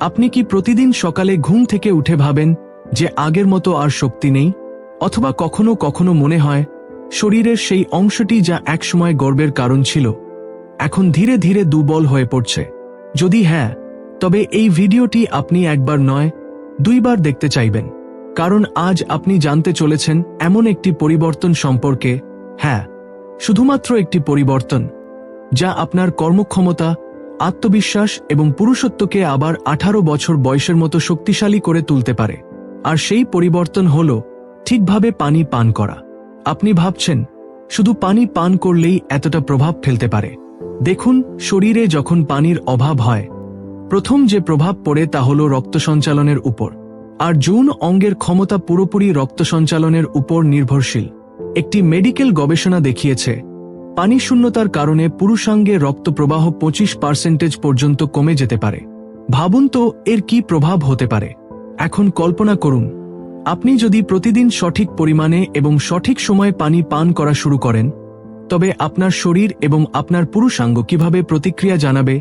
আপনি কি প্রতিদিন সকালে ঘুম থেকে উঠে ভাবেন যে আগের মতো আর শক্তি নেই? অথবা কখনো কখনো মনে হয়, শরীরের সেই অংশটি যা একসময় গর্বের কারণ ছিল, এখন ধীরে ধীরে দুর্বল হয়ে পড়ছে। যদি হ্যাঁ তবে এই ভিডিওটি আপনি একবার নয়, দুইবার দেখতে চাইবেন। কারণ আজ আপনি জানতে চলেছেন এমন একটি পরিবর্তন সম্পর্কে। হ্যাঁ শুধুমাত্র একটি পরিবর্তন, যা আপনার কর্মক্ষমতা আত্মবিশ্বাস এবং পুরুষত্বকে আবার আঠারো বছর বয়সের মতো শক্তিশালী করে তুলতে পারে। আর সেই পরিবর্তন হল ঠিকভাবে পানি পান করা। আপনি ভাবছেন, শুধু পানি পান করলেই এতটা প্রভাব ফেলতে পারে। দেখুন, শরীরে যখন পানির অভাব হয়, প্রথম যে প্রভাব পড়ে তা হল রক্ত সঞ্চালনের উপর। আর যৌন অঙ্গের ক্ষমতা পুরোপুরি রক্ত সঞ্চালনের উপর নির্ভরশীল। একটি মেডিকেল গবেষণা দেখিয়েছে পানি শূন্যতার কারণে পুরুষাঙ্গে রক্ত প্রবাহ পঁচিশ পার্সেন্টেজ পর্যন্ত কমে যেতে পারে। ভাবুন তো, এর কি প্রভাব হতে পারে? এখন কল্পনা করুন, আপনি যদি প্রতিদিন সঠিক পরিমাণে এবং সঠিক সময়ে পানি পান করা শুরু করেন, তবে আপনার শরীর এবং আপনার পুরুষাঙ্গ কীভাবে প্রতিক্রিয়া জানাবে?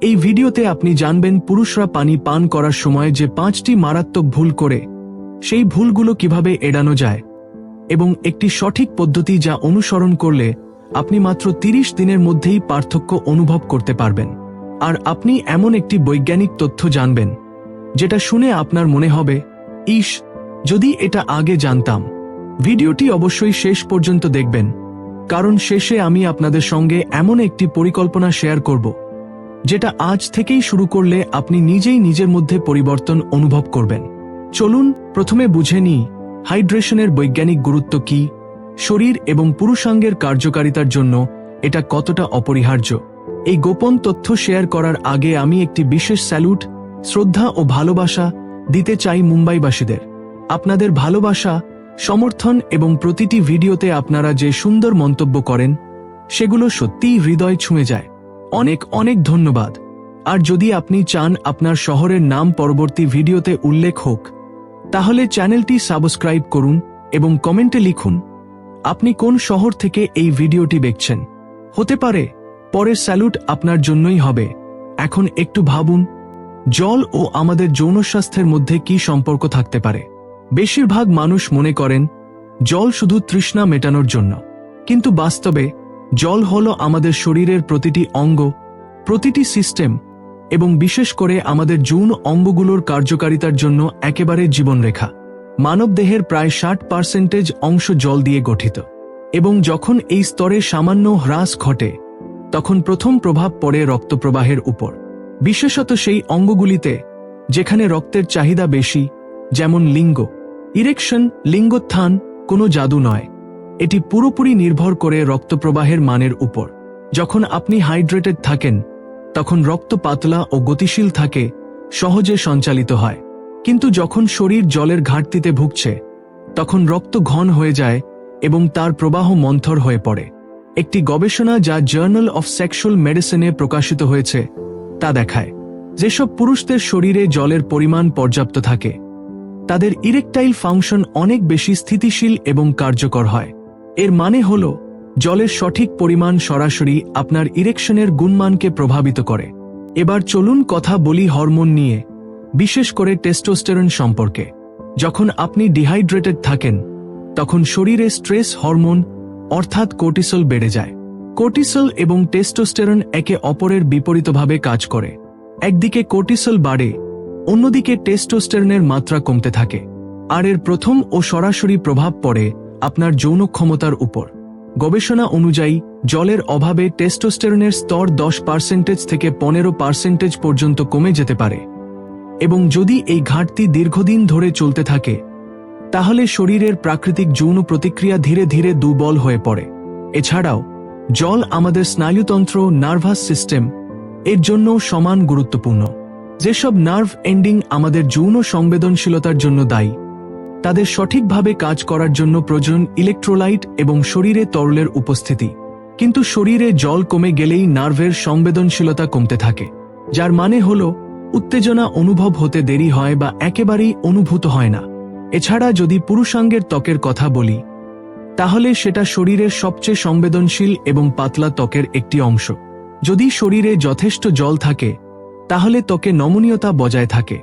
এই ভিডিওতে আপনি জানবেন পুরুষরা পানি পান করার সময় যে পাঁচটি মারাত্মক ভুল করে, সেই ভুলগুলো কীভাবে এড়ানো যায় এবং একটি সঠিক পদ্ধতি যা অনুসরণ করলে আপনি মাত্র ৩০ দিনের মধ্যেই পার্থক্য অনুভব করতে পারবেন। আর আপনি এমন একটি বৈজ্ঞানিক তথ্য জানবেন, যেটা শুনে আপনার মনে হবে ইস যদি এটা আগে জানতাম। ভিডিওটি অবশ্যই শেষ পর্যন্ত দেখবেন, কারণ শেষে আমি আপনাদের সঙ্গে এমন একটি পরিকল্পনা শেয়ার করব, যেটা আজ থেকেই শুরু করলে আপনি নিজেই নিজের মধ্যে পরিবর্তন অনুভব করবেন। চলুন প্রথমে বুঝে নিই, হাইড্রেশনের বৈজ্ঞানিক গুরুত্ব কি? শরীর এবং পুরুষাঙ্গের কার্যকারিতার জন্য এটা কতটা অপরিহার্য। এই গোপন তথ্য শেয়ার করার আগে আমি একটি বিশেষ স্যালুট, শ্রদ্ধা ও ভালোবাসা দিতে চাই মুম্বাইবাসীদের। আপনাদের ভালোবাসা, সমর্থন এবং প্রতিটি ভিডিওতে আপনারা যে সুন্দর মন্তব্য করেন, সেগুলো সত্যিই হৃদয় ছুঁয়ে যায়। অনেক অনেক ধন্যবাদ। আর যদি আপনি চান আপনার শহরের নাম পরবর্তী ভিডিওতে উল্লেখ হোক, তাহলে চ্যানেলটি সাবস্ক্রাইব করুন এবং কমেন্টে লিখুন। আপনি কোন শহর থেকে এই ভিডিওটি দেখছেন? হতে পারে, পরের স্যালুট আপনার জন্যই হবে। এখন একটু ভাবুন, জল ও আমাদের যৌন স্বাস্থ্যের মধ্যে কি সম্পর্ক থাকতে পারে? বেশিরভাগ মানুষ মনে করেন, জল শুধু তৃষ্ণা মেটানোর জন্য। কিন্তু বাস্তবে, জল হল আমাদের শরীরের প্রতিটি অঙ্গ, প্রতিটি সিস্টেম এবং বিশেষ করে আমাদের যৌন অঙ্গগুলোর কার্যকারিতার জন্য একেবারে জীবনরেখা। মানবদেহের প্রায় ষাট পার্সেন্টেজ অংশ জল দিয়ে গঠিত এবং যখন এই স্তরে সামান্য হ্রাস ঘটে, তখন প্রথম প্রভাব পড়ে রক্তপ্রবাহের উপর। বিশেষত সেই অঙ্গগুলিতে, যেখানে রক্তের চাহিদা বেশি, যেমন লিঙ্গ। ইরেকশন, লিঙ্গোত্থান কোনো জাদু নয়। এটি পুরোপুরি নির্ভর করে রক্তপ্রবাহের মানের উপর। যখন আপনি হাইড্রেটেড থাকেন, তখন রক্ত পাতলা ও গতিশীল থাকে, সহজে সঞ্চালিত হয়। কিন্তু যখন শরীর জলের ঘাটতিতে ভুগছে, তখন রক্ত ঘন হয়ে যায় এবং তার প্রবাহ মন্থর হয়ে পড়ে। একটি গবেষণা যা জার্নাল অফ সেক্সুয়াল মেডিসিনে প্রকাশিত হয়েছে, তা দেখায়, যেসব পুরুষদের শরীরে জলের পরিমাণ পর্যাপ্ত থাকে, তাদের ইরেকটাইল ফাংশন অনেক বেশি স্থিতিশীল এবং কার্যকর হয়। এর মানে হল, জলের সঠিক পরিমাণ সরাসরি আপনার ইরেকশনের গুণমানকে প্রভাবিত করে। এবার চলুন কথা বলি হরমোন নিয়ে। বিশেষ করে টেস্টোস্টেরন সম্পর্কে। যখন আপনি ডিহাইড্রেটেড থাকেন, তখন শরীরে স্ট্রেস হরমোন, অর্থাৎ কোর্টিসল বেড়ে যায়। কোর্টিসল এবং টেস্টোস্টেরন একে অপরের বিপরীতভাবে কাজ করে। একদিকে কোর্টিসল বাড়ে, অন্যদিকে টেস্টোস্টেরনের মাত্রা কমতে থাকে। আর এর প্রথম ও সরাসরি প্রভাব পড়ে আপনার যৌন ক্ষমতার উপর। গবেষণা অনুযায়ী, জলের অভাবে টেস্টোস্টেরনের স্তর দশ পার্সেন্টেজ থেকে পনেরো পার্সেন্টেজ পর্যন্ত কমে যেতে পারে। এবং যদি এই ঘাটতি দীর্ঘদিন ধরে চলতে থাকে, তাহলে শরীরের প্রাকৃতিক যৌন প্রতিক্রিয়া ধীরে ধীরে দুর্বল হয়ে পড়ে। এছাড়াও, জল আমাদের স্নায়ুতন্ত্র নার্ভাস সিস্টেম এর জন্য সমান গুরুত্বপূর্ণ। যেসব নার্ভ এন্ডিং আমাদের যৌন সংবেদনশীলতার জন্য দায়ী, তাদের সঠিকভাবে কাজ করার জন্য প্রয়োজন ইলেকট্রোলাইট এবং শরীরে তরলের উপস্থিতি। কিন্তু শরীরে জল কমে গেলেই নার্ভের সংবেদনশীলতা কমতে থাকে, যার মানে হল উত্তেজনা অনুভব হতে দেরি হয় বা একেবারেই অনুভূত হয় না। এছাড়া যদি পুরুষাঙ্গের ত্বকের কথা বলি, তাহলে সেটা শরীরের সবচেয়ে সংবেদনশীল এবং পাতলা ত্বকের একটি অংশ। যদি শরীরে যথেষ্ট জল থাকে, তাহলে ত্বকে নমনীয়তা বজায় থাকে।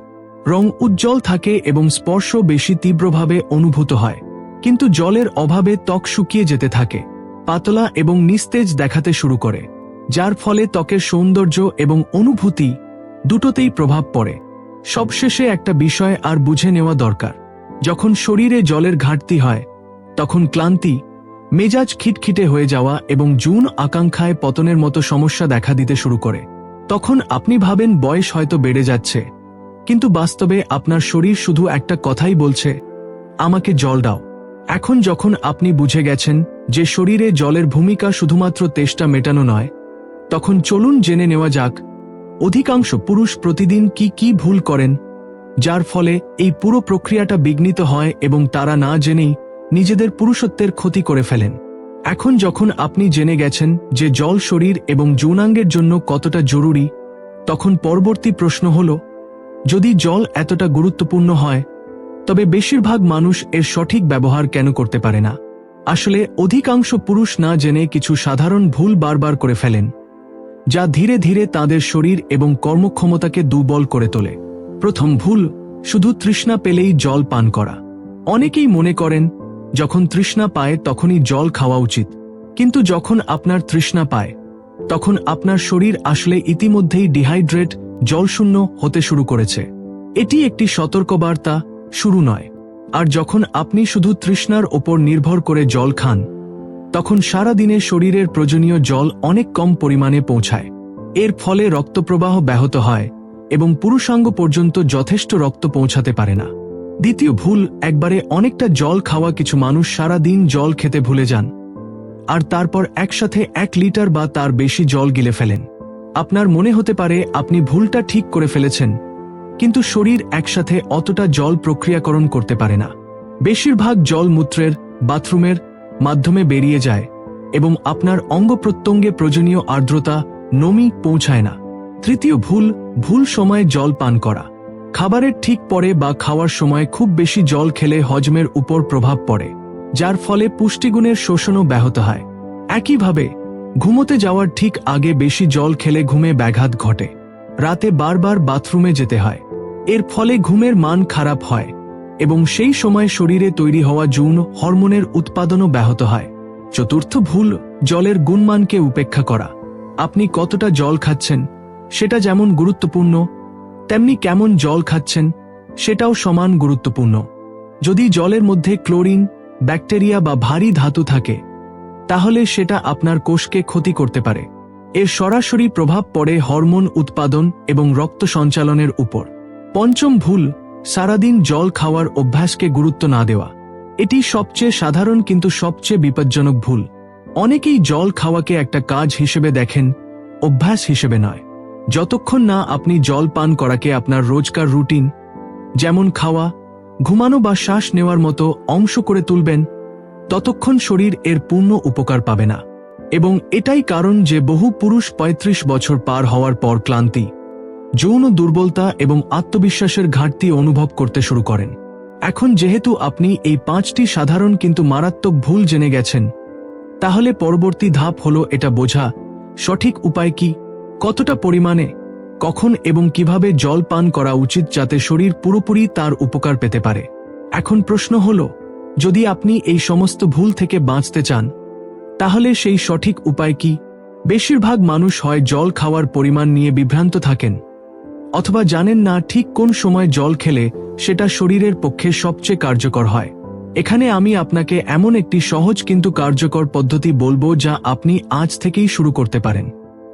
রং উজ্জ্বল থাকে এবং স্পর্শ বেশি তীব্রভাবে অনুভূত হয়। কিন্তু জলের অভাবে ত্বক শুকিয়ে যেতে থাকে, পাতলা এবং নিস্তেজ দেখাতে শুরু করে, যার ফলে ত্বকের সৌন্দর্য এবং অনুভূতি দুটোতেই প্রভাব পড়ে। সবশেষে একটা বিষয় আর বুঝে নেওয়া দরকার। যখন শরীরে জলের ঘাটতি হয়, তখন ক্লান্তি, মেজাজ খিটখিটে হয়ে যাওয়া এবং জুন আকাঙ্ক্ষায় পতনের মতো সমস্যা দেখা দিতে শুরু করে। তখন আপনি ভাবেন বয়স হয়তো বেড়ে যাচ্ছে, কিন্তু বাস্তবে আপনার শরীর শুধু একটা কথাই বলছে, আমাকে জল দাও। এখন যখন আপনি বুঝে গেছেন যে শরীরে জলের ভূমিকা শুধুমাত্র তেষ্টা মেটানো নয়, তখন চলুন জেনে নেওয়া যাক অধিকাংশ পুরুষ প্রতিদিন কি কি ভুল করেন, যার ফলে এই পুরো প্রক্রিয়াটা বিঘ্নিত হয় এবং তারা না জেনেই নিজেদের পুরুষত্বের ক্ষতি করে ফেলেন। এখন যখন আপনি জেনে গেছেন যে জল শরীর এবং যৌনাঙ্গের জন্য কতটা জরুরি, তখন পরবর্তী প্রশ্ন হল, যদি জল এতটা গুরুত্বপূর্ণ হয়, তবে বেশিরভাগ মানুষ এর সঠিক ব্যবহার কেন করতে পারে না? আসলে অধিকাংশ পুরুষ না জেনে কিছু সাধারণ ভুল বারবার করে ফেলেন। যা ধীরে ধীরে তাদের শরীর এবং কর্মক্ষমতাকে দুর্বল করে তোলে। প্রথম ভুল, শুধু তৃষ্ণা পেলেই জল পান করা। অনেকেই মনে করেন, যখন তৃষ্ণা পায় তখনই জল খাওয়া উচিত। কিন্তু যখন আপনার তৃষ্ণা পায়, তখন আপনার শরীর আসলে ইতিমধ্যেই ডিহাইড্রেট, জলশূন্য হতে শুরু করেছে। এটি একটি সতর্কবার্তা, শুরু নয়। আর যখন আপনি শুধু তৃষ্ণার ওপর নির্ভর করে জল খান তখন সারা দিনে শরীরের প্রয়োজনীয় জল অনেক কম পরিমাণে পৌঁছায়। এর ফলে রক্তপ্রবাহ ব্যাহত হয় এবং পুরুষাঙ্গ পর্যন্ত যথেষ্ট রক্ত পৌঁছাতে পারে না। দ্বিতীয় ভুল, একবারে অনেকটা জল খাওয়া কিছু মানুষ সারা দিন জল খেতে ভুলে যান আর তারপর একসাথে এক লিটার বা তার বেশি জল গিলে ফেলেন। আপনার মনে হতে পারে আপনি ভুলটা ঠিক করে ফেলেছেন, কিন্তু শরীর একসাথে অতটা জল প্রক্রিয়াকরণ করতে পারে না। বেশিরভাগ জল মূত্রের, বাথরুমের মাধ্যমে বেরিয়ে যায় এবং আপনার অঙ্গ প্রত্যঙ্গে প্রয়োজনীয় আর্দ্রতা নমি পৌঁছায় না। তৃতীয় ভুল ভুল সময়ে জল পান করা। খাবারের ঠিক পরে বা খাওয়ার সময় খুব বেশি জল খেলে হজমের উপর প্রভাব পড়ে, যার ফলে পুষ্টিগুণের শোষণও ব্যাহত হয়। একইভাবে, ঘুমোতে যাওয়ার ঠিক আগে বেশি জল খেলে ঘুমে ব্যাঘাত ঘটে। রাতে বারবার বাথরুমে যেতে হয়। এর ফলে ঘুমের মান খারাপ হয়। এবং সেই সময় শরীরে তৈরি হওয়া যৌন হরমোনের উৎপাদনও ব্যাহত হয়। চতুর্থ ভুল, জলের গুণমানকে উপেক্ষা করা। আপনি কতটা জল খাচ্ছেন, সেটা যেমন গুরুত্বপূর্ণ, তেমনি কেমন জল খাচ্ছেন, সেটাও সমান গুরুত্বপূর্ণ। যদি জলের মধ্যে ক্লোরিন, ব্যাকটেরিয়া বা ভারী ধাতু থাকে, তাহলে সেটা আপনার কোষকে ক্ষতি করতে পারে। এর সরাসরি প্রভাব পড়ে হরমোন উৎপাদন এবং রক্ত সঞ্চালনের উপর। পঞ্চম ভুল সারাদিন জল খাওয়ার অভ্যাসকে গুরুত্ব না দেওয়া। এটি সবচেয়ে সাধারণ কিন্তু সবচেয়ে বিপজ্জনক ভুল। অনেকেই জল খাওয়াকে একটা কাজ হিসেবে দেখেন, অভ্যাস হিসেবে নয়। যতক্ষণ না আপনি জল পান করাকে আপনার রোজকার রুটিন, যেমন খাওয়া, ঘুমানো বা শ্বাস নেওয়ার মতো অংশ করে তুলবেন, ততক্ষণ শরীর এর পূর্ণ উপকার পাবে না। এবং এটাই কারণ যে বহু পুরুষ ৩৫ বছর পার হওয়ার পর ক্লান্তি। যৌন দুর্বলতা এবং আত্মবিশ্বাসের ঘাটতি অনুভব করতে শুরু করেন। এখন যেহেতু আপনি এই পাঁচটি সাধারণ কিন্তু মারাত্মক ভুল জেনে গেছেন, তাহলে পরবর্তী ধাপ হল এটা বোঝা, সঠিক উপায় কি, কতটা পরিমাণে, কখন এবং কীভাবে জল পান করা উচিত যাতে শরীর পুরোপুরি তার উপকার পেতে পারে। এখন প্রশ্ন হল, যদি আপনি এই সমস্ত ভুল থেকে বাঁচতে চান, তাহলে সেই সঠিক উপায় কি? বেশিরভাগ মানুষ হয় জল খাওয়ার পরিমাণ নিয়ে বিভ্রান্ত থাকেন। অথবা জানেন না ঠিক কোন সময় জল খেলে সেটা শরীরের পক্ষে সবচেয়ে কার্যকর হয়। এখানে আমি আপনাকে এমন একটি সহজ কিন্তু কার্যকর পদ্ধতি বলব যা আপনি আজ থেকেই শুরু করতে পারেন।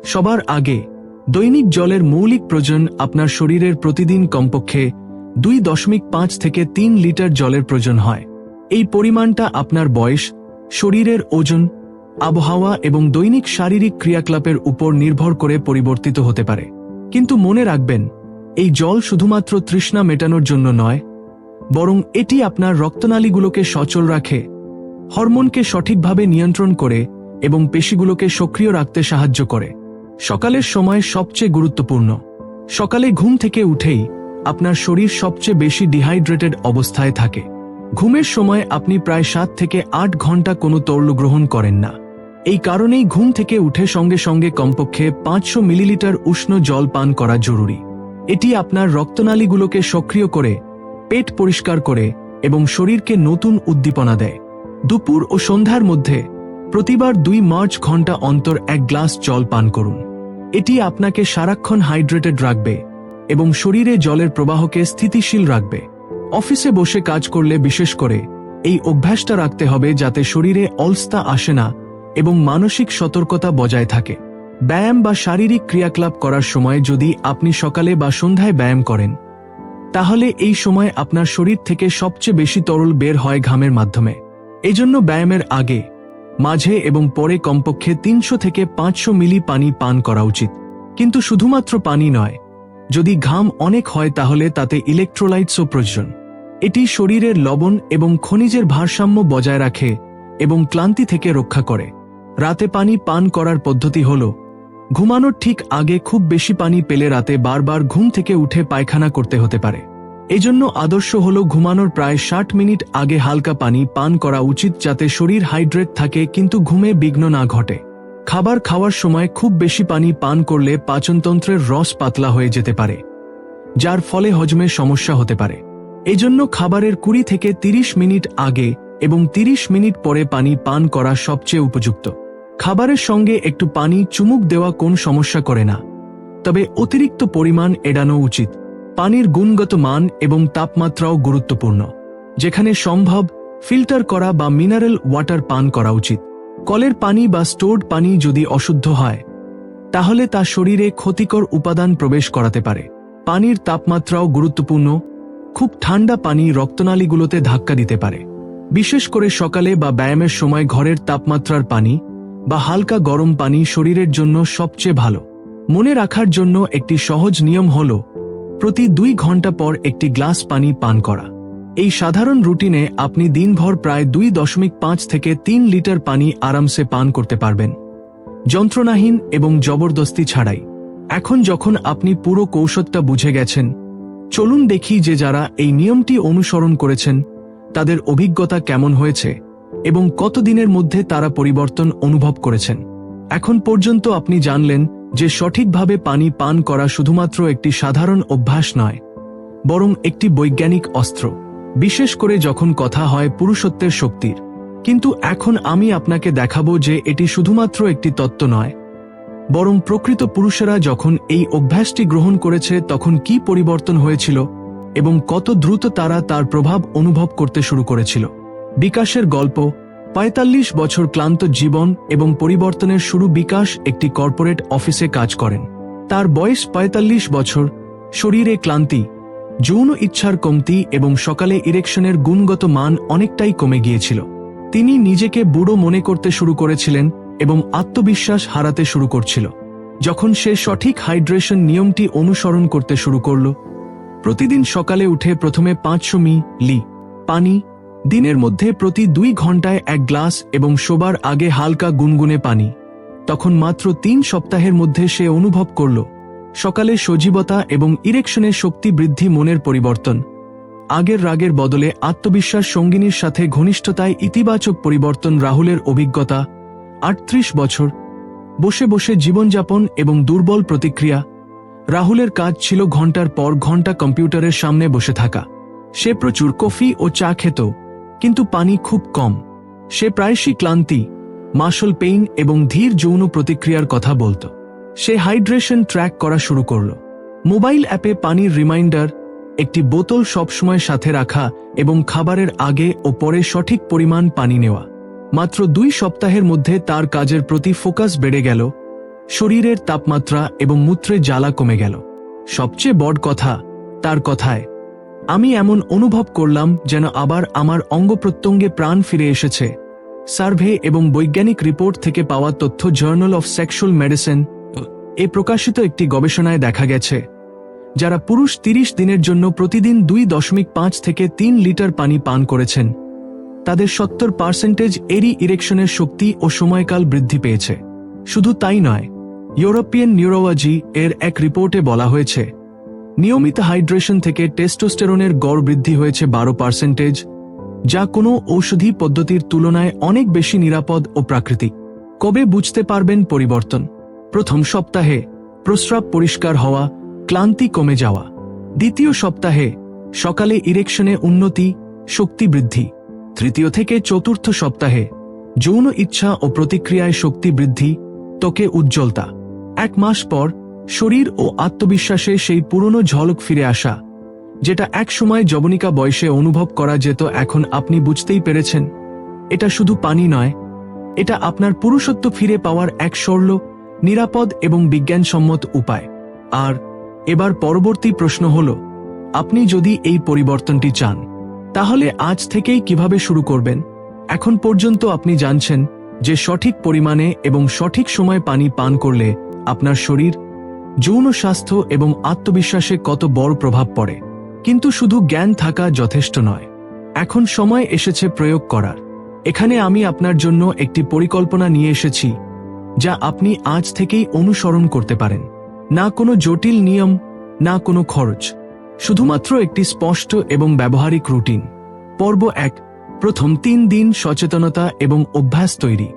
সবার আগে, দৈনিক জলের মৌলিক প্রয়োজন আপনার শরীরের প্রতিদিন কমপক্ষে দুই দশমিক পাঁচ থেকে তিন লিটার জলের প্রয়োজন হয়। এই পরিমাণটা আপনার বয়স, শরীরের ওজন, আবহাওয়া এবং দৈনিক শারীরিক ক্রিয়াকলাপের উপর নির্ভর করে পরিবর্তিত হতে পারে। কিন্তু মনে রাখবেন, এই জল শুধুমাত্র তৃষ্ণা মেটানোর জন্য নয়, বরং এটি আপনার রক্তনালীগুলোকে সচল রাখে, হরমোনকে সঠিকভাবে নিয়ন্ত্রণ করে এবং পেশিগুলোকে সক্রিয় রাখতে সাহায্য করে। সকালের সময় সবচেয়ে গুরুত্বপূর্ণ, সকালে ঘুম থেকে উঠেই আপনার শরীর সবচেয়ে বেশি ডিহাইড্রেটেড অবস্থায় থাকে। ঘুমের সময় আপনি প্রায় সাত থেকে আট ঘণ্টা কোনো তরল গ্রহণ করেন না। এই কারণেই ঘুম থেকে উঠে সঙ্গে সঙ্গে কমপক্ষে পাঁচশো মিলিলিটার উষ্ণ জল পান করা জরুরি। এটি আপনার রক্তনালীগুলোকে সক্রিয় করে, পেট পরিষ্কার করে এবং শরীরকে নতুন উদ্দীপনা দেয়। দুপুর ও সন্ধ্যার মধ্যে প্রতিবার দুই মার্চ ঘণ্টা অন্তর এক গ্লাস জল পান করুন। এটি আপনাকে সারাক্ষণ হাইড্রেটেড রাখবে এবং শরীরে জলের প্রবাহকে স্থিতিশীল রাখবে। অফিসে বসে কাজ করলে বিশেষ করে এই অভ্যাসটা রাখতে হবে যাতে শরীরে অলস্তা আসে না এবং মানসিক সতর্কতা বজায় থাকে। ব্যায়াম বা শারীরিক ক্রিয়াকলাপ করার সময় যদি আপনি সকালে বা সন্ধ্যায় ব্যায়াম করেন, তাহলে এই সময় আপনার শরীর থেকে সবচেয়ে বেশি তরল বের হয় ঘামের মাধ্যমে। এজন্য ব্যায়ামের আগে, মাঝে এবং পরে কমপক্ষে তিনশো থেকে পাঁচশো মিলি পানি পান করা উচিত। কিন্তু শুধুমাত্র পানি নয়, যদি ঘাম অনেক হয় তাহলে তাতে ইলেকট্রোলাইটসও প্রয়োজন। এটি শরীরের লবণ এবং খনিজের ভারসাম্য বজায় রাখে এবং ক্লান্তি থেকে রক্ষা করে। রাতে পানি পান করার পদ্ধতি হল, ঘুমানোর ঠিক আগে খুব বেশি পানি পেলে রাতে বারবার ঘুম থেকে উঠে পায়খানা করতে হতে পারে। এজন্য আদর্শ হল ঘুমানোর প্রায় ষাট মিনিট আগে হালকা পানি পান করা উচিত যাতে শরীর হাইড্রেট থাকে কিন্তু ঘুমে বিঘ্ন না ঘটে। খাবার খাওয়ার সময় খুব বেশি পানি পান করলে পাচনতন্ত্রের রস পাতলা হয়ে যেতে পারে, যার ফলে হজমের সমস্যা হতে পারে। এজন্য খাবারের কুড়ি থেকে ৩০ মিনিট আগে এবং ৩০ মিনিট পরে পানি পান করা সবচেয়ে উপযুক্ত। খাবারের সঙ্গে একটু পানি চুমুক দেওয়া কোন সমস্যা করে না। তবে অতিরিক্ত পরিমাণ এড়ানো উচিত। পানির গুণগত মান এবং তাপমাত্রাও গুরুত্বপূর্ণ, যেখানে সম্ভব ফিল্টার করা বা মিনারেল ওয়াটার পান করা উচিত। কলের পানি বা স্টোর্ড পানি যদি অশুদ্ধ হয়, তাহলে তা শরীরে ক্ষতিকর উপাদান প্রবেশ করাতে পারে। পানির তাপমাত্রাও গুরুত্বপূর্ণ, খুব ঠান্ডা পানি রক্তনালীগুলোতে ধাক্কা দিতে পারে। বিশেষ করে সকালে বা ব্যায়ামের সময় ঘরের তাপমাত্রার পানি বা হালকা গরম পানি শরীরের জন্য সবচেয়ে ভালো। মনে রাখার জন্য একটি সহজ নিয়ম হল, প্রতি দুই ঘণ্টা পর একটি গ্লাস পানি পান করা। এই সাধারণ রুটিনে আপনি দিনভর প্রায় দুই দশমিক পাঁচ থেকে তিন লিটার পানি আরামসে পান করতে পারবেন। যন্ত্রণাহীন এবং জবরদস্তি ছাড়াই। এখন যখন আপনি পুরো কৌশলটা বুঝে গেছেন, চলুন দেখি যে যারা এই নিয়মটি অনুসরণ করেছেন, তাদের অভিজ্ঞতা কেমন হয়েছে। এবং কতদিনের মধ্যে তারা পরিবর্তন অনুভব করেছেন। এখন পর্যন্ত আপনি জানলেন যে সঠিকভাবে পানি পান করা শুধুমাত্র একটি সাধারণ অভ্যাস নয়, বরং একটি বৈজ্ঞানিক অস্ত্র। বিশেষ করে যখন কথা হয় পুরুষত্বের শক্তির। কিন্তু এখন আমি আপনাকে দেখাবো যে এটি শুধুমাত্র একটি তত্ত্ব নয়, বরং প্রকৃত পুরুষেরা যখন এই অভ্যাসটি গ্রহণ করেছে তখন কি পরিবর্তন হয়েছিল এবং কত দ্রুত তারা তার প্রভাব অনুভব করতে শুরু করেছিল। বিকাশের গল্প, পঁয়তাল্লিশ বছর ক্লান্ত জীবন এবং পরিবর্তনের শুরু বিকাশ একটি কর্পোরেট অফিসে কাজ করেন। তার বয়স পঁয়তাল্লিশ বছর, শরীরে ক্লান্তি, যৌন ইচ্ছার কমতি এবং সকালে ইরেকশনের গুণগত মান অনেকটাই কমে গিয়েছিল। তিনি নিজেকে বুড়ো মনে করতে শুরু করেছিলেন এবং আত্মবিশ্বাস হারাতে শুরু করছিল। যখন সে সঠিক হাইড্রেশন নিয়মটি অনুসরণ করতে শুরু করল, প্রতিদিন সকালে উঠে প্রথমে পাঁচশো মি লি পানি দিনের মধ্যে প্রতি দুই ঘন্টায় এক গ্লাস এবং শোবার আগে হালকা গুনগুনে পানি। তখন মাত্র তিন সপ্তাহের মধ্যে সে অনুভব করল, সকালে সজীবতা এবং ইরেকশনের শক্তি বৃদ্ধি মনের পরিবর্তন। আগের রাগের বদলে আত্মবিশ্বাস সঙ্গিনীর সাথে ঘনিষ্ঠতায় ইতিবাচক পরিবর্তন রাহুলের অভিজ্ঞতা, আটত্রিশ বছর, বসে বসে জীবনযাপন এবং দুর্বল প্রতিক্রিয়া, রাহুলের কাজ ছিল ঘণ্টার পর ঘণ্টা কম্পিউটারের সামনে বসে থাকা। সে প্রচুর কফি ও চা খেত। কিন্তু পানি খুব কম। সে প্রায়শই ক্লান্তি, মাসল পেইন এবং ধীর যৌন প্রতিক্রিয়ার কথা বলত। সে হাইড্রেশন ট্র্যাক করা শুরু করল। মোবাইল অ্যাপে পানির রিমাইন্ডার, একটি বোতল সবসময় সাথে রাখা এবং খাবারের আগে ও পরে সঠিক পরিমাণ পানি নেওয়া। মাত্র দুই সপ্তাহের মধ্যে তার কাজের প্রতি ফোকাস বেড়ে গেল, শরীরের তাপমাত্রা এবং মূত্রে জ্বালা কমে গেল। সবচেয়ে বড় কথা, তার কথায় আমি এমন অনুভব করলাম যেন আবার আমার অঙ্গ প্রত্যঙ্গে প্রাণ ফিরে এসেছে। সার্ভে এবং বৈজ্ঞানিক রিপোর্ট থেকে পাওয়া তথ্য জার্নাল অফ সেক্সুয়াল মেডিসিন, এ প্রকাশিত একটি গবেষণায় দেখা গেছে, যারা পুরুষ তিরিশ দিনের জন্য প্রতিদিন দুই দশমিক পাঁচ থেকে তিন লিটার পানি পান করেছেন। তাদের সত্তর পার্সেন্টেজ এরি ইরেকশনের শক্তি ও সময়কাল বৃদ্ধি পেয়েছে। শুধু তাই নয়, ইউরোপিয়ান নিউরোলজি এর এক রিপোর্টে বলা হয়েছে নিয়মিত হাইড্রেশন থেকে টেস্টোস্টেরনের গড় বৃদ্ধি হয়েছে বারো পার্সেন্টেজ, যা কোনো ঔষধি পদ্ধতির তুলনায় অনেক বেশি নিরাপদ ও প্রাকৃতিক। কবে বুঝতে পারবেন পরিবর্তন? প্রথম সপ্তাহে প্রস্রাব পরিষ্কার হওয়া, ক্লান্তি কমে যাওয়া। দ্বিতীয় সপ্তাহে সকালে ইরেকশনে উন্নতি, শক্তি বৃদ্ধি। তৃতীয় থেকে চতুর্থ সপ্তাহে যৌন ইচ্ছা ও প্রতিক্রিয়ায় শক্তি বৃদ্ধি, ত্বকে উজ্জ্বলতা। এক মাস পর শরীর ও আত্মবিশ্বাসে সেই পুরনো ঝলক ফিরে আসা, যেটা একসময় যবনিকা বয়সে অনুভব করা যেত, এখন আপনি বুঝতেই পেরেছেন। এটা শুধু পানি নয়, এটা আপনার পুরুষত্ব ফিরে পাওয়ার এক সরল, নিরাপদ এবং বিজ্ঞানসম্মত উপায়। আর এবার পরবর্তী প্রশ্ন হল, আপনি যদি এই পরিবর্তনটি চান, তাহলে আজ থেকেই কীভাবে শুরু করবেন? এখন পর্যন্ত আপনি জানছেন যে সঠিক পরিমাণে এবং সঠিক সময় পানি পান করলে আপনার শরীর যৌন স্বাস্থ্য এবং আত্মবিশ্বাসে কত বড় প্রভাব পড়ে। কিন্তু শুধু জ্ঞান থাকা যথেষ্ট নয়। এখন সময় এসেছে প্রয়োগ করার। এখানে আমি আপনার জন্য একটি পরিকল্পনা নিয়ে এসেছি, যা আপনি আজ থেকেই অনুসরণ করতে পারেন। না কোনো জটিল নিয়ম, না কোনো খরচ। শুধুমাত্র একটি স্পষ্ট এবং ব্যবহারিক রুটিন। পর্ব এক, প্রথম তিন দিন সচেতনতা এবং অভ্যাস তৈরি।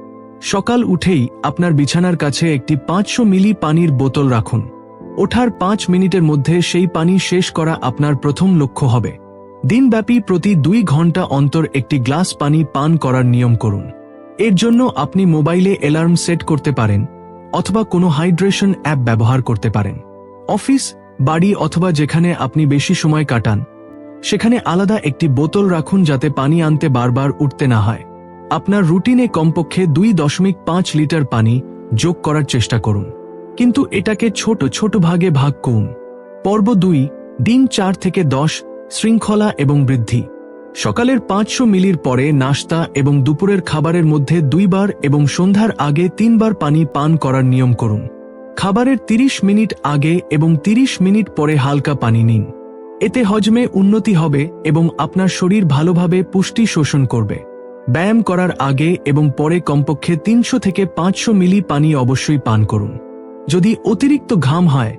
সকাল উঠেই আপনার বিছানার কাছে একটি পাঁচশো মিলি পানির বোতল রাখুন। ওঠার পাঁচ মিনিটের মধ্যে সেই পানি শেষ করা আপনার প্রথম লক্ষ্য হবে। দিনব্যাপী প্রতি দুই ঘণ্টা অন্তর একটি গ্লাস পানি পান করার নিয়ম করুন। এর জন্য আপনি মোবাইলে অ্যালার্ম সেট করতে পারেন অথবা কোনো হাইড্রেশন অ্যাপ ব্যবহার করতে পারেন। অফিস, বাড়ি অথবা যেখানে আপনি বেশি সময় কাটান, সেখানে আলাদা একটি বোতল রাখুন যাতে পানি আনতে বারবার উঠতে না হয়। আপনার রুটিনে কমপক্ষে দুই দশমিক পাঁচ লিটার পানি যোগ করার চেষ্টা করুন। কিন্তু এটাকে ছোট ছোট ভাগে ভাগ করুন। পর্ব দুই, দিন চার থেকে দশ, শৃঙ্খলা এবং বৃদ্ধি। সকালের পাঁচশো মিলির পরে নাস্তা এবং দুপুরের খাবারের মধ্যে দুইবার এবং সন্ধ্যার আগে তিনবার পানি পান করার নিয়ম করুন। খাবারের ৩০ মিনিট আগে এবং ৩০ মিনিট পরে হালকা পানি নিন। এতে হজমে উন্নতি হবে এবং আপনার শরীর ভালোভাবে পুষ্টি শোষণ করবে। ব্যায়াম করার আগে এবং পরে কমপক্ষে তিনশো থেকে পাঁচশো মিলি পানি অবশ্যই পান করুন। যদি অতিরিক্ত ঘাম হয়,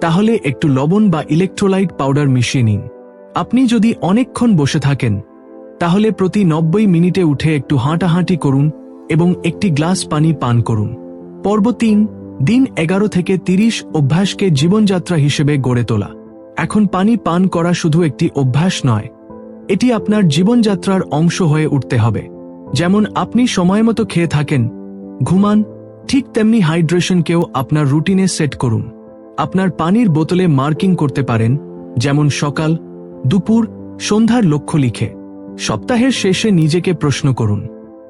তাহলে একটু লবণ বা ইলেকট্রোলাইট পাউডার মিশিয়ে নিন। আপনি যদি অনেকক্ষণ বসে থাকেন, তাহলে প্রতি নব্বই মিনিটে উঠে একটু হাঁটাহাঁটি করুন এবং একটি গ্লাস পানি পান করুন। পর্ব তিন, দিন এগারো থেকে তিরিশ অভ্যাসকে জীবনযাত্রা হিসেবে গড়ে তোলা। এখন পানি পান করা শুধু একটি অভ্যাস নয় এটি আপনার জীবনযাত্রার অংশ হয়ে উঠতে হবে। যেমন আপনি সময়মতো খেয়ে থাকেন, ঘুমান, ঠিক তেমনি হাইড্রেশনকেও আপনার রুটিনে সেট করুন। আপনার পানির বোতলে মার্কিং করতে পারেন, যেমন সকাল, দুপুর, সন্ধ্যার লক্ষ্য লিখে। সপ্তাহের শেষে নিজেকে প্রশ্ন করুন,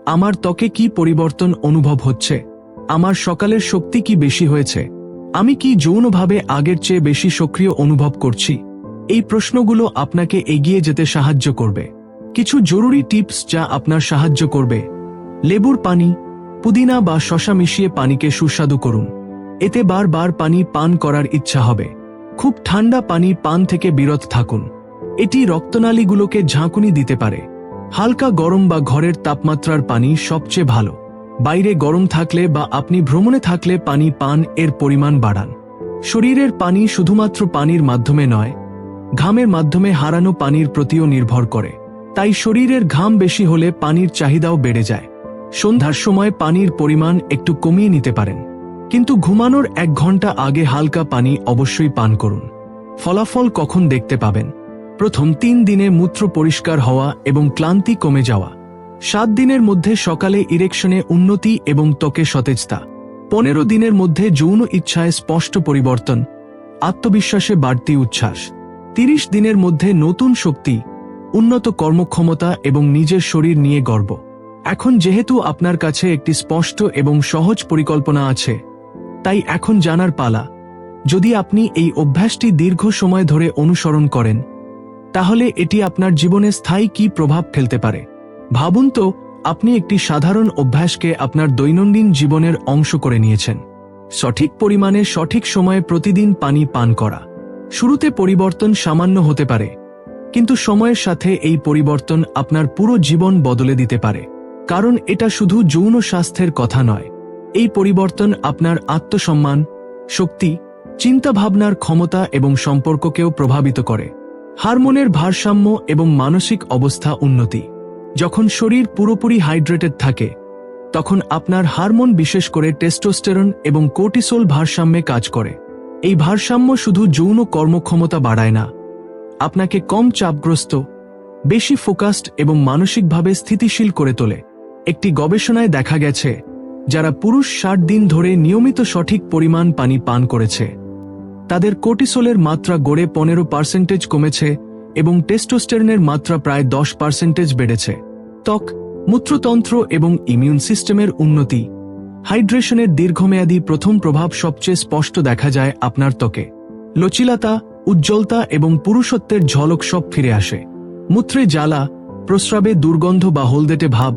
আমার ত্বকে কি পরিবর্তন অনুভব হচ্ছে? আমার সকালের শক্তি কি বেশি হয়েছে? আমি কি যৌনভাবে আগের চেয়ে বেশি সক্রিয় অনুভব করছি? এই প্রশ্নগুলো আপনাকে এগিয়ে যেতে সাহায্য করবে। কিছু জরুরি টিপস যা আপনার সাহায্য করবে। লেবুর পানি, পুদিনা বা শশা মিশিয়ে পানিকে সুস্বাদু করুন। এতে বারবার পানি পান করার ইচ্ছা হবে। খুব ঠান্ডা পানি পান থেকে বিরত থাকুন। এটি রক্তনালীগুলোকে ঝাঁকুনি দিতে পারে। হালকা গরম বা ঘরের তাপমাত্রার পানি সবচেয়ে ভালো। বাইরে গরম থাকলে বা আপনি ভ্রমণে থাকলে পানি পান এর পরিমাণ বাড়ান। শরীরের পানি শুধুমাত্র পানির মাধ্যমে নয় ঘামের মাধ্যমে হারানো পানির প্রতিও নির্ভর করে। তাই শরীরের ঘাম বেশি হলে পানির চাহিদাও বেড়ে যায়। সন্ধ্যার সময় পানির পরিমাণ একটু কমিয়ে নিতে পারেন। কিন্তু ঘুমানোর এক ঘণ্টা আগে হালকা পানি অবশ্যই পান করুন। ফলাফল কখন দেখতে পাবেন? প্রথম তিন দিনে মূত্র পরিষ্কার হওয়া এবং ক্লান্তি কমে যাওয়া। সাত দিনের মধ্যে সকালে ইরেকশনে উন্নতি এবং ত্বকে সতেজতা। পনেরো দিনের মধ্যে যৌন ইচ্ছায় স্পষ্ট পরিবর্তন। আত্মবিশ্বাসে বাড়তি উচ্ছ্বাস। তিরিশ দিনের মধ্যে নতুন শক্তি, উন্নত কর্মক্ষমতা এবং নিজের শরীর নিয়ে গর্ব। এখন যেহেতু আপনার কাছে একটি স্পষ্ট এবং সহজ পরিকল্পনা আছে, তাই এখন জানার পালা। যদি আপনি এই অভ্যাসটি দীর্ঘ সময় ধরে অনুসরণ করেন, তাহলে এটি আপনার জীবনে স্থায়ী কি প্রভাব ফেলতে পারে? ভাবুন তো, আপনি একটি সাধারণ অভ্যাসকে আপনার দৈনন্দিন জীবনের অংশ করে নিয়েছেন। সঠিক পরিমাণে সঠিক সময়ে প্রতিদিন পানি পান করা। শুরুতে পরিবর্তন সামান্য হতে পারে, কিন্তু সময়ের সাথে এই পরিবর্তন আপনার পুরো জীবন বদলে দিতে পারে, কারণ এটা শুধু যৌন স্বাস্থ্যের কথা নয়। এই পরিবর্তন আপনার আত্মসম্মান, শক্তি, চিন্তাভাবনার ক্ষমতা এবং সম্পর্ককেও প্রভাবিত করে। হারমোনের ভারসাম্য এবং মানসিক অবস্থা উন্নতি। যখন শরীর পুরোপুরি হাইড্রেটেড থাকে, তখন আপনার হারমোন বিশেষ করে টেস্টোস্টেরন এবং কোর্টিসোল ভারসাম্যে কাজ করে। এই ভারসাম্য শুধু যৌন কর্মক্ষমতা বাড়ায় না, আপনাকে কম চাপগ্রস্ত, বেশি ফোকাসড এবং মানসিকভাবে স্থিতিশীল করে তোলে। একটি গবেষণায় দেখা গেছে, যারা পুরুষ ষাট দিন ধরে নিয়মিত সঠিক পরিমাণ পানি পান করেছে। তাদের কোটিসোলের মাত্রা গড়ে পনেরো পার্সেন্টেজ কমেছে এবং টেস্টোস্টেরনের মাত্রা প্রায় দশ পার্সেন্টেজ বেড়েছে। ত্বক, মূত্রতন্ত্র এবং ইমিউন সিস্টেমের উন্নতি হাইড্রেশনের দীর্ঘমেয়াদী প্রথম প্রভাব সবচেয়ে স্পষ্ট দেখা যায় আপনার ত্বকে। লচিলতা, উজ্জ্বলতা এবং পুরুষত্বের ঝলক সব ফিরে আসে। মূত্রে জ্বালা, প্রস্রাবে দুর্গন্ধ বা হলদেটে ভাব,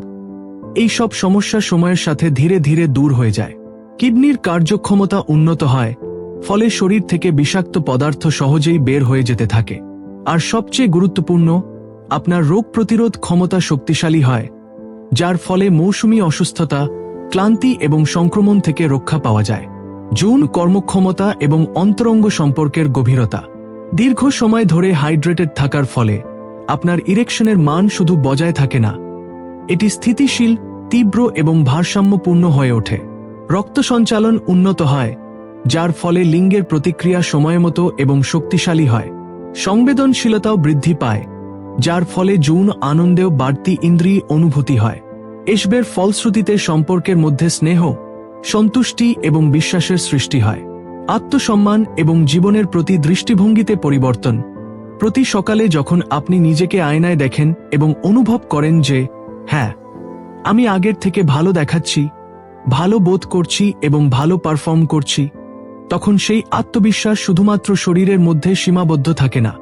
এই সব সমস্যা সময়ের সাথে ধীরে ধীরে দূর হয়ে যায়। কিডনির কার্যক্ষমতা উন্নত হয়, ফলে শরীর থেকে বিষাক্ত পদার্থ সহজেই বের হয়ে যেতে থাকে। আর সবচেয়ে গুরুত্বপূর্ণ, আপনার রোগ প্রতিরোধ ক্ষমতা শক্তিশালী হয়, যার ফলে মৌসুমী অসুস্থতা ক্লান্তি এবং সংক্রমণ থেকে রক্ষা পাওয়া যায়। জুন কর্মক্ষমতা এবং অন্তরঙ্গ সম্পর্কের গভীরতা। দীর্ঘ সময় ধরে হাইড্রেটেড থাকার ফলে আপনার ইরেকশনের মান শুধু বজায় থাকে না। এটি স্থিতিশীল, তীব্র এবং ভারসাম্যপূর্ণ হয়ে ওঠে। রক্ত সঞ্চালন উন্নত হয়, যার ফলে লিঙ্গের প্রতিক্রিয়া সময়মতো এবং শক্তিশালী হয়। সংবেদনশীলতাও বৃদ্ধি পায়, যার ফলে যৌন আনন্দেও বাড়তি ইন্দ্রিয় অনুভূতি হয়। এসবের ফলশ্রুতিতে সম্পর্কের মধ্যে স্নেহ, সন্তুষ্টি এবং বিশ্বাসের সৃষ্টি হয়। আত্মসম্মান এবং জীবনের প্রতি দৃষ্টিভঙ্গিতে পরিবর্তন। প্রতি সকালে যখন আপনি নিজেকে আয়নায় দেখেন এবং অনুভব করেন যে হ্যাঁ আমি আগের থেকে ভালো দেখাচ্ছি, ভালো বোধ করছি এবং ভালো পারফর্ম করছি, তখন সেই আত্মবিশ্বাস শুধুমাত্র শরীরের মধ্যে সীমাবদ্ধ থাকে না।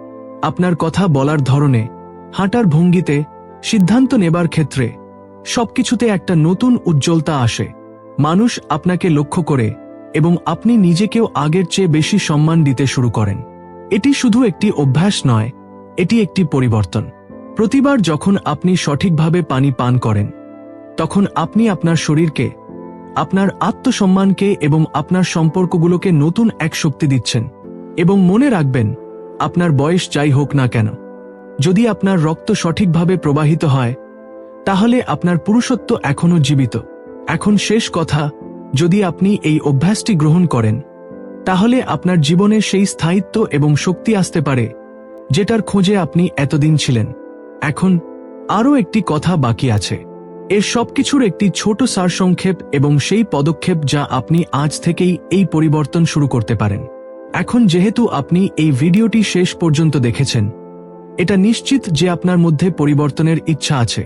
আপনার কথা বলার ধরনে, হাঁটার ভঙ্গিতে সিদ্ধান্ত নেবার ক্ষেত্রে সবকিছুতে একটা নতুন উজ্জ্বলতা আসে। মানুষ আপনাকে লক্ষ্য করে এবং আপনি নিজেকেও আগের চেয়ে বেশি সম্মান দিতে শুরু করেন। এটি শুধু একটি অভ্যাস নয়, এটি একটি পরিবর্তন। প্রতিবার যখন আপনি সঠিকভাবে পানি পান করেন, তখন আপনি আপনার শরীরকে, আপনার আত্মসম্মানকে এবং আপনার সম্পর্কগুলোকে নতুন এক শক্তি দিচ্ছেন এবং মনে রাখবেন, আপনার বয়স যাই হোক না কেন, যদি আপনার রক্ত সঠিকভাবে প্রবাহিত হয় তাহলে আপনার পুরুষত্ব এখনও জীবিত। এখন শেষ কথা, যদি আপনি এই অভ্যাসটি গ্রহণ করেন, তাহলে আপনার জীবনে সেই স্থায়িত্ব এবং শক্তি আসতে পারে, যেটার খোঁজে আপনি এতদিন ছিলেন। এখন আরও একটি কথা বাকি আছে। এর সবকিছুর একটি ছোট সারসংক্ষেপ এবং সেই পদক্ষেপ যা আপনি আজ থেকেই এই পরিবর্তন শুরু করতে পারেন। এখন যেহেতু আপনি এই ভিডিওটি শেষ পর্যন্ত দেখেছেন, এটা নিশ্চিত যে আপনার মধ্যে পরিবর্তনের ইচ্ছা আছে।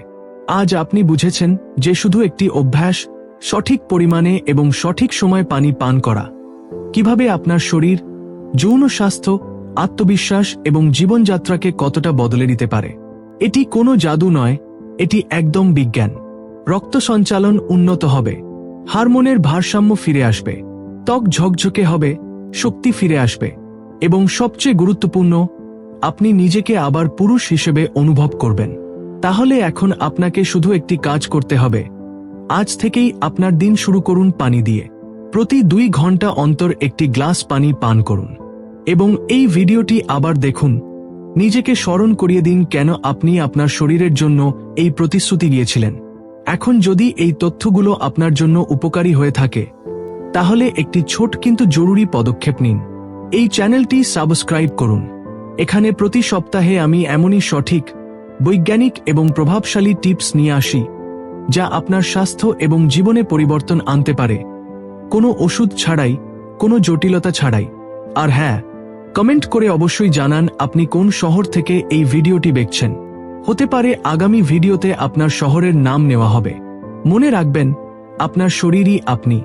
আজ আপনি বুঝেছেন যে শুধু একটি অভ্যাস, সঠিক পরিমাণে এবং সঠিক সময় পানি পান করা। কীভাবে আপনার শরীর, যৌন স্বাস্থ্য, আত্মবিশ্বাস এবং জীবনযাত্রাকে কতটা বদলে দিতে পারে? এটি কোনো জাদু নয়, এটি একদম বিজ্ঞান। রক্ত সঞ্চালন উন্নত হবে, হারমোনের ভারসাম্য ফিরে আসবে, ত্বক ঝকঝকে হবে, শক্তি ফিরে আসবে এবং সবচেয়ে গুরুত্বপূর্ণ, আপনি নিজেকে আবার পুরুষ হিসেবে অনুভব করবেন। তাহলে এখন আপনাকে শুধু একটি কাজ করতে হবে। আজ থেকেই আপনার দিন শুরু করুন পানি দিয়ে। প্রতি দুই ঘণ্টা অন্তর একটি গ্লাস পানি পান করুন। এবং এই ভিডিওটি আবার দেখুন। নিজেকে স্মরণ করিয়ে দিন কেন আপনি আপনার শরীরের জন্য এই প্রতিশ্রুতি দিয়েছিলেন। এখন যদি এই তথ্যগুলো আপনার জন্য উপকারী হয়ে থাকে, তাহলে একটি ছোট কিন্তু জরুরি পদক্ষেপ নিন। এই চ্যানেলটি সাবস্ক্রাইব করুন। এখানে প্রতি সপ্তাহে আমি এমনই সঠিক বৈজ্ঞানিক এবং প্রভাবশালী টিপস নিয়ে আসি, যা আপনার স্বাস্থ্য এবং জীবনে পরিবর্তন আনতে পারে। কোনো ওষুধ ছাড়াই, কোনো জটিলতা ছাড়াই। আর হ্যাঁ কমেন্ট করে অবশ্যই জানান আপনি কোন শহর থেকে এই ভিডিওটি দেখছেন। হতে পারে আগামী ভিডিওতে আপনার শহরের নাম নেওয়া হবে। মনে রাখবেন, আপনার শরীরই আপনি।